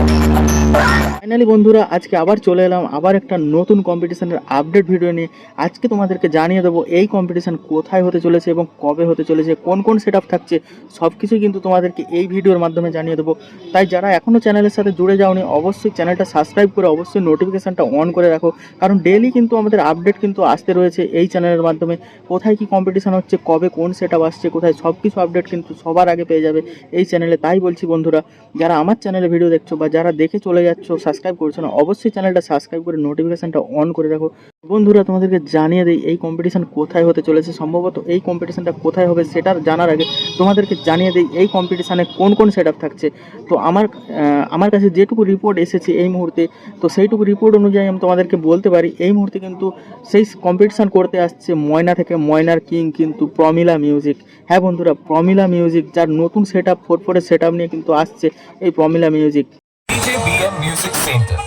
Thank you. Finally বন্ধুরা, আজকে আবার চলে এলাম, আবার একটা নতুন কম্পিটিশনের আপডেট ভিডিও নিয়ে। আজকে তোমাদেরকে জানিয়ে দেবো, এই কম্পিটিশান কোথায় হতে চলেছে এবং কবে হতে চলেছে, কোন কোন সেট থাকছে সব কিছুই কিন্তু তোমাদেরকে এই ভিডিওর মাধ্যমে জানিয়ে দেবো। তাই যারা এখনও চ্যানেলের সাথে জুড়ে যাওনি, অবশ্যই চ্যানেলটা সাবস্ক্রাইব করে অবশ্যই নোটিফিকেশানটা অন করে রাখো। কারণ ডেলি কিন্তু আমাদের আপডেট কিন্তু আসতে রয়েছে এই চ্যানেলের মাধ্যমে। কোথায় কি কম্পিটিশান হচ্ছে, কবে কোন সেট আসছে, কোথায় সব কিছু আপডেট কিন্তু সবার আগে পেয়ে যাবে এই চ্যানেলে তাই বলছি বন্ধুরা, যারা আমার চ্যানেলে ভিডিও দেখছ বা যারা দেখে চলে যাচ্ছ সাবস্ক্রাইব করছ না, অবশ্যই চ্যানেলটা সাবস্ক্রাইব করে নোটিফিকেশানটা অন করে রাখো। বন্ধুরা, তোমাদেরকে জানিয়ে দিই, এই কম্পিটিশন কোথায় হতে চলেছে? সম্ভবত এই কম্পিটিশনটা কোথায় হবে সেটার জানার আগে তোমাদেরকে জানিয়ে দিই, এই কম্পিটিশানে কোন কোন সেট থাকছে? তো আমার আমার কাছে যেটুকু রিপোর্ট এসেছে এই মুহূর্তে, তো সেইটুকু রিপোর্ট অনুযায়ী আমি তোমাদেরকে বলতে পারি, এই মুহূর্তে কিন্তু সেই কম্পিটিশান করতে আসছে ময়না থেকে, ময়নার কিং কিন্তু প্রমিলা মিউজিক হ্যাঁ বন্ধুরা প্রমিলা মিউজিক যার নতুন সেট আপ ফোর ফোরের সেট আপ নিয়ে কিন্তু আসছে এই প্রমিলা মিউজিক Music Center.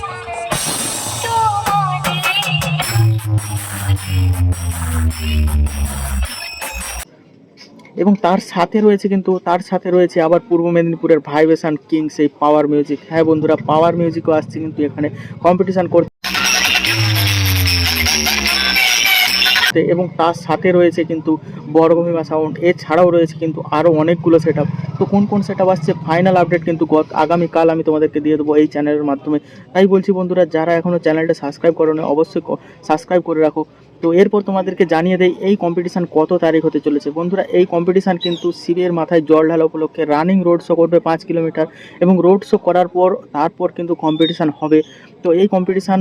এবং তার সাথে রয়েছে কিন্তু, তার সাথে রয়েছে আবার পূর্ব মেদিনীপুরের ভাইবেশন কিংস এই পাওয়ার মিউজিক হ্যাঁ বন্ধুরা পাওয়ার মিউজিকও আসছে কিন্তু এখানে কম্পিটিশান করতে এবং তার সাথে রয়েছে কিন্তু বর্গভীমা সাউন্ড। এছাড়াও রয়েছে কিন্তু আরও অনেকগুলো সেট তো কোন কোন সেট আসছে? ফাইনাল আপডেট কিন্তু আগামীকাল আমি তোমাদেরকে দিয়ে দেবো এই চ্যানেলের মাধ্যমে। তাই বলছি বন্ধুরা, যারা এখনও চ্যানেলটা সাবস্ক্রাইব করো না অবশ্যই সাবস্ক্রাইব করে রাখো। তো এরপর তোমাদেরকে জানিয়ে দেয় এই কম্পিটিশান কত তারিখ হতে চলেছে? বন্ধুরা, এই কম্পিটিশান কিন্তু শিবের মাথায় জল ঢালা উপলক্ষে রানিং রোড শো করবে পাঁচ কিলোমিটার এবং রোড শো করার পর, তারপর কিন্তু কম্পিটিশান হবে। তো এই কম্পিটিশান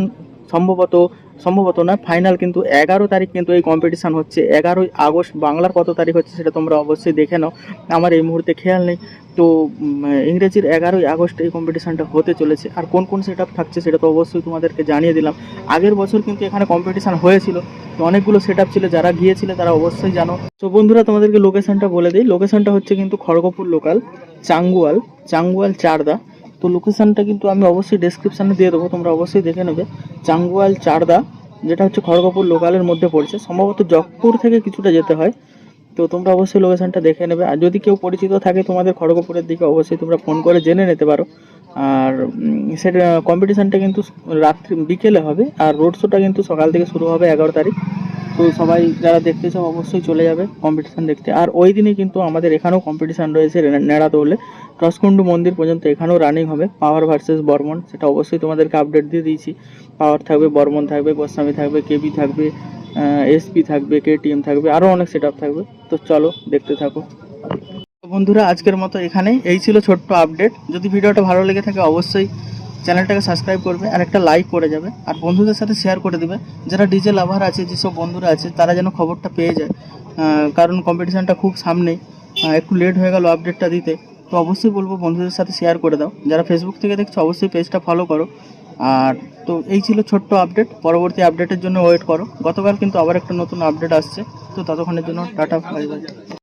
সম্ভবত সম্ভবত না ফাইনাল কিন্তু এগারো তারিখ কিন্তু এই কম্পিটিশান হচ্ছে। এগারোই আগস্ট, বাংলার কত তারিখ হচ্ছে সেটা তোমরা অবশ্যই দেখে নাও। আমার এই মুহূর্তে খেয়াল নেই। তো ইংরেজির এগারোই আগস্ট এই কম্পিটিশানটা হতে চলেছে। আর কোন কোন সেট থাকছে সেটা তো অবশ্যই তোমাদেরকে জানিয়ে দিলাম। আগের বছর কিন্তু এখানে কম্পিটিশান হয়েছিল। তো অনেকগুলো সেট ছিল, যারা গিয়েছিল তারা অবশ্যই জানো। তো বন্ধুরা, তোমাদেরকে লোকেশানটা বলে দিই। লোকেশানটা হচ্ছে কিন্তু খড়গপুর লোকাল চাঙ্গুয়াল চাঙ্গুয়াল চারদা। তো লোকেশানটা কিন্তু আমি অবশ্যই ডেসক্রিপশানে দিয়ে দেবো, তোমরা অবশ্যই দেখে নেবে। চাঙ্গুয়াল চারদা, যেটা হচ্ছে খড়গপুর লোকালের মধ্যে পড়ছে। সম্ভবত জগপুর থেকে কিছুটা যেতে হয়। তো তোমরা অবশ্যই লোকেশানটা দেখে নেবে। আর যদি কেউ পরিচিত থাকে তোমাদের খড়গপুরের দিকে, অবশ্যই তোমরা ফোন করে জেনে নিতে পারো। আর সেটা কম্পিটিশানটা কিন্তু রাত্রি, বিকেলে হবে। আর রোড শোটা কিন্তু সকাল থেকে শুরু হবে এগারো তারিখ। তো সবাই যারা দেখতে চাও অবশ্যই চলে যাবে কম্পিটিশান দেখতে। আর ওই দিনে কিন্তু আমাদের এখানেও কম্পিটিশান রয়েছে নেড়া দৌড়লে টসকুন্ডু মন্দির পর্যন্ত এখানেও রানিং হবে। পাওয়ার ভার্সেস বর্মন সেটা অবশ্যই তোমাদেরকে আপডেট দিয়ে দিয়েছি। পাওয়ার থাকবে বর্মন থাকবে গোস্বামী থাকবে কেবি থাকবে এসপি থাকবে কেটিএম থাকবে আরও অনেক সেট থাকবে। তো চলো দেখতে থাকো। বন্ধুরা, আজকের মতো এখানেই। এই ছিল ছোট্ট আপডেট যদি ভিডিওটা ভালো লেগে থাকে, অবশ্যই চ্যানেলটাকে সাবস্ক্রাইব করবে আর একটা লাইক করে যাবে। আর বন্ধুদের সাথে শেয়ার করে দেবে। যারা ডিজে লাভার আছে, যেসব বন্ধুরা আছে, তারা যেন খবরটা পেয়ে যায়। কারণ কম্পিটিশানটা খুব সামনেই। একটু লেট হয়ে গেল আপডেটটা দিতে। তো অবশ্যই বলব, বন্ধুদের সাথে শেয়ার করে দাও। যারা ফেসবুক থেকে দেখছ, অবশ্যই পেজটা ফলো করো। আর তো এই ছিল ছোট্ট আপডেট পরবর্তী আপডেটের জন্য ওয়েট করো। গতকাল কিন্তু আবার একটা নতুন আপডেট আসছে। তো ততক্ষণের জন্য টাটা বাই